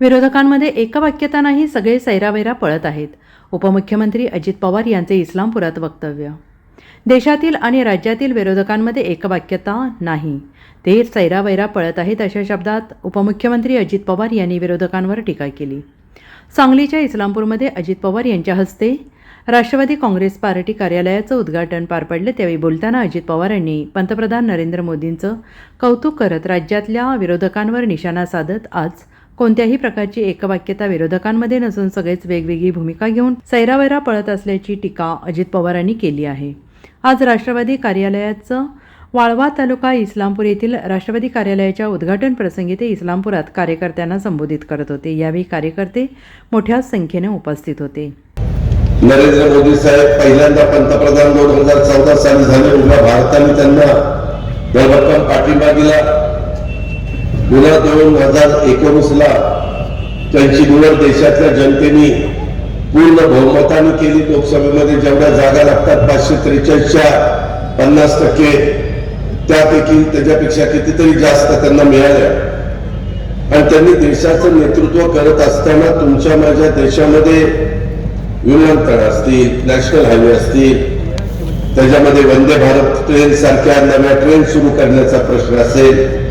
विरोधकांमध्ये एकवाक्यता नाही सगळे सैरावैरा पळत आहेत. उपमुख्यमंत्री अजित पवार यांचे इस्लामपुरात वक्तव्य. देशातील आणि राज्यातील विरोधकांमध्ये एकवाक्यता नाही. ते सैरावैरा पळत आहेत अशा शब्दात उपमुख्यमंत्री अजित पवार यांनी विरोधकांवर टीका केली. सांगलीच्या इस्लामपूरमध्ये अजित पवार यांच्या हस्ते राष्ट्रवादी काँग्रेस पार्टी कार्यालयाचं उद्घाटन पार पडले. त्यावेळी बोलताना अजित पवार यांनी पंतप्रधान नरेंद्र मोदींचं कौतुक करत राज्यातल्या विरोधकांवर निशाणा साधत आज कोणत्याही प्रकारची एकवाक्यता विरोधकांमध्ये नसून सगळेच वेगवेगळी भूमिका घेऊन सैरावैरा पळत असल्याची टीका अजित पवारांनी केली आहे. आज राष्ट्रवादी कार्यालयाचं वाळवा तालुका इस्लामपूर येथील राष्ट्रवादी कार्यालयाच्या उद्घाटन प्रसंगी ते इस्लामपुरात कार्यकर्त्यांना संबोधित करत होते. यावेळी कार्यकर्ते मोठ्या संख्येने उपस्थित होते. नरेंद्र मोदी साहेब पहिल्यांदा पंतप्रधान दोन हजार चौदा साली झाले. उभ्या भारताने त्यांना भरभक्कम पाठिंबा दिला. पुन्हा दोन हजार एकोणीस ला त्यांची निवड देशातल्या जनतेने पूर्ण बहुमताने केली. लोकसभेमध्ये जेवढ्या जागा लागतात पाचशे त्रेचाळीसच्या पन्नास टक्के. त्यापैकी त्याच्यापेक्षा कितीतरी जास्त त्यांना मिळाल्या. आणि त्यांनी देशाचं नेतृत्व करत असताना तुमच्या माझ्या देशामध्ये विमानतळ असतील नॅशनल हायवे असतील त्याच्यामध्ये वंदे भारत ट्रेन सारख्या नव्या ट्रेन सुरू करण्याचा प्रश्न असेल.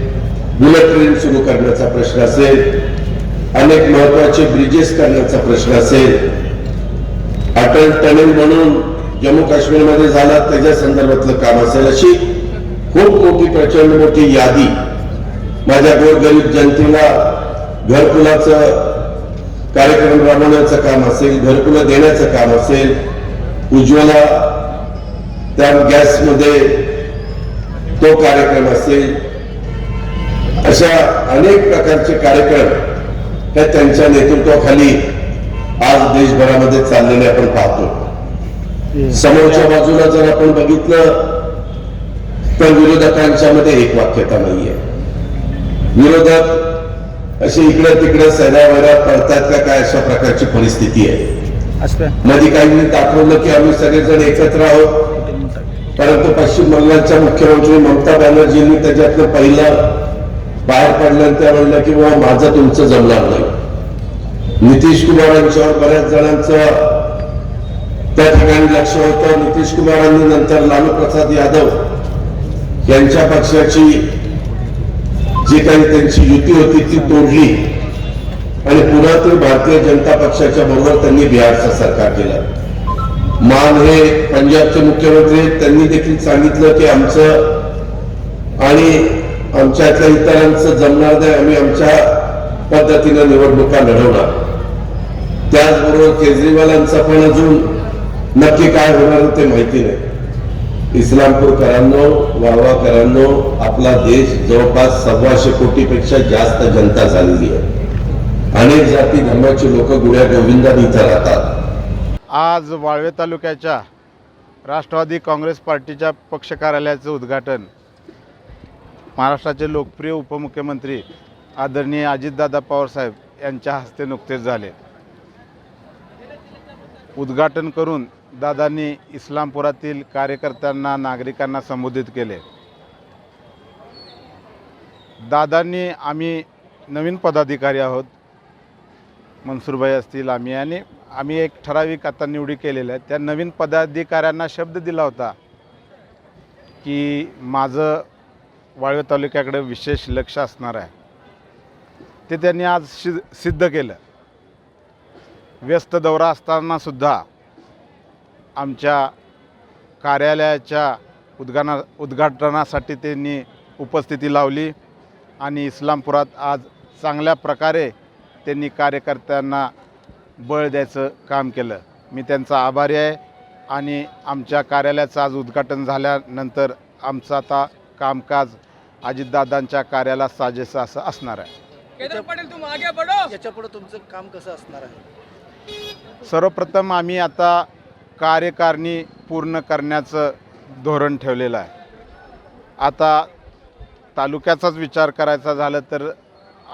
बुलेट ट्रेन सुरू करण्याचा प्रश्न असेल अनेक महत्त्वाचे ब्रिजेस करण्याचा प्रश्न असेल अटल टनेल म्हणून जम्मू काश्मीरमध्ये झाला त्याच्या संदर्भातलं काम असेल अशी खूप मोठी प्रचंड मोठी यादी माझ्या गोरगरीब जनतेला घरकुलाचं कार्यक्रम राबवण्याचं काम असेल घरकुलं देण्याचं काम असेल उज्ज्वला त्या गॅसमध्ये तो कार्यक्रम असेल अशा अनेक प्रकारचे कार्यक्रम हे त्यांच्या नेतृत्वाखाली आज देशभरामध्ये चाललेले आपण पाहतो. समोरच्या बाजूला जर आपण बघितलं तर विरोधकांच्या मध्ये एक वाक्यता नाहीये. विरोधक असे इकडे तिकडे सैरावैरा पडतात का काय अशा प्रकारची परिस्थिती आहे. मध्ये काहींनी दाखवलं की आम्ही सगळेजण एकत्र आहोत. परंतु पश्चिम बंगालच्या मुख्यमंत्री ममता बॅनर्जींनी त्याच्यातलं पहिलं बाहेर पडल्यानंतर त्या म्हणलं की बाबा माझं तुमचं जमणार नाही. नितीश कुमार यांच्यावर बऱ्याच जणांचं त्या ठिकाणी लक्ष होतं. नितीश कुमारांनी नंतर लालू प्रसाद यादव यांच्या पक्षाची जी काही त्यांची युती होती ती तोडली. आणि पुन्हा ते भारतीय जनता पक्षाच्या बरोबर त्यांनी बिहारचं सरकार केलं. मान हे पंजाबचे मुख्यमंत्री त्यांनी देखील सांगितलं की आमचं आणि आमच्यातल्या इतरांचं जमणार नाही आम्ही आमच्या पद्धतीनं निवडणुका लढवणार. त्याचबरोबर केजरीवालांचं पण अजून नक्की काय होणार ते माहिती नाही. इस्लामपूरकरांनो वाळवाकरांनो आपला देश जवळपास सव्वाशे कोटीपेक्षा जास्त जनता झालेली आहे. अनेक जाती धर्माची लोक गुड्या गोविंदात इथं राहतात. आज वाळवे तालुक्याच्या राष्ट्रवादी काँग्रेस पार्टीच्या पक्ष कार्यालयाचं उद्घाटन. महाराष्ट्राचे लोकप्रिय उपमुख्यमंत्री आदरणीय अजितदादा पवारसाहेब यांच्या हस्ते नुकतेच झाले. उद्घाटन करून दादांनी इस्लामपुरातील कार्यकर्त्यांना नागरिकांना संबोधित केले. दादांनी आम्ही नवीन पदाधिकारी आहोत. मनसूरभाई असतील आम्ही आणि आम्ही एक ठराविक आता निवडी केलेल्या आहेत. त्या नवीन पदाधिकाऱ्यांना शब्द दिला होता की माझं वाळवे तालुक्याकडे विशेष लक्ष असणार आहे. ते त्यांनी आज शि सिद्ध केलं. व्यस्त दौरा असतानासुद्धा आमच्या कार्यालयाच्या उद्घाना उद्घाटनासाठी त्यांनी उपस्थिती लावली आणि इस्लामपुरात आज चांगल्या प्रकारे त्यांनी कार्यकर्त्यांना बळ द्यायचं काम केलं. मी त्यांचा आभारी आहे आणि आमच्या कार्यालयाचं आज उद्घाटन झाल्यानंतर आमचं आता कामकाज अजितदादांच्या कार्याला साजेसं असं असणार आहे. केदार पाटील तुम आगे बढ़ो याच्यापुढे तुमचं काम कसं असणार आहे? सर्वप्रथम आम्ही आता कार्यकारिणी पूर्ण करण्याचं धोरण ठेवलेलं आहे. आता तालुक्याचाच विचार करायचा झालं तर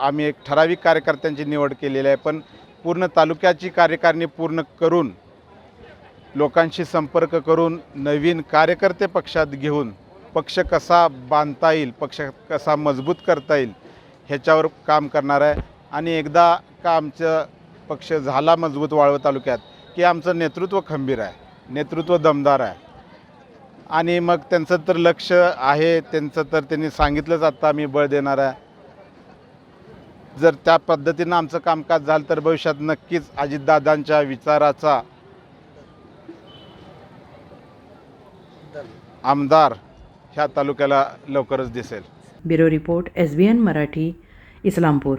आम्ही एक ठराविक कार्यकर्त्यांची निवड केलेली आहे पण पूर्ण तालुक्याची कार्यकारिणी पूर्ण करून लोकांशी संपर्क करून नवीन कार्यकर्ते पक्षात घेऊन पक्ष कसा बांधता येईल पक्ष कसा मजबूत करता येईल ह्याच्यावर काम करणार आहे. आणि एकदा का आमचं पक्ष झाला मजबूत वाळवं तालुक्यात की आमचं नेतृत्व खंबीर आहे नेतृत्व दमदार आहे. आणि मग त्यांचं तर लक्ष आहे त्यांचं तर त्यांनी सांगितलंच आत्ता आम्ही बळ देणार आहे. जर त्या पद्धतीनं आमचं कामकाज झालं तर भविष्यात नक्कीच अजितदादांच्या विचाराचा आमदार ह्या तालुक्याला लवकरच दिसेल. Bureau report S B N Marathi Islampur.